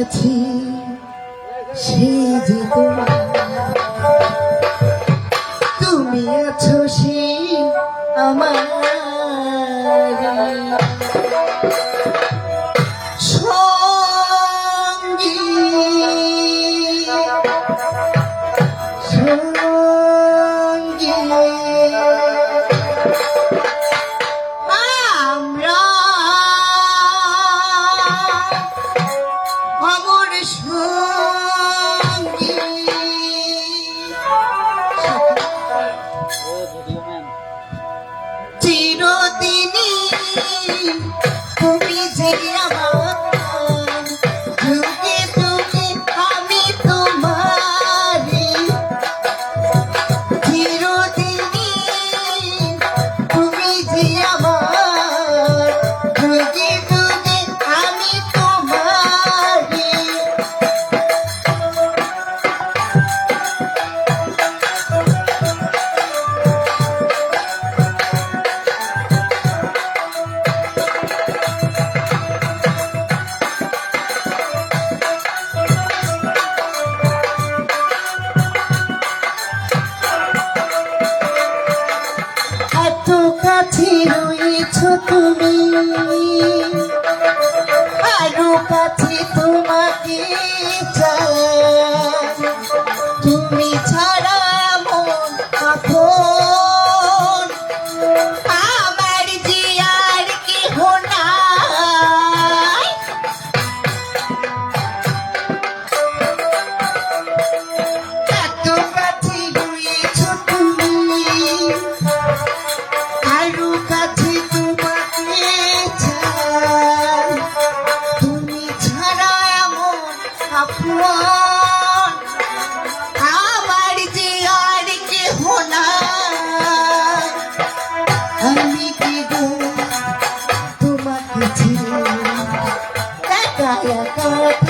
আছি সে যে তুমি আছো সে আমার। চিরদিনই তুমি যে আমার কত কাছে রয়েছ তুমি? আরও কাছে তুমি 对呀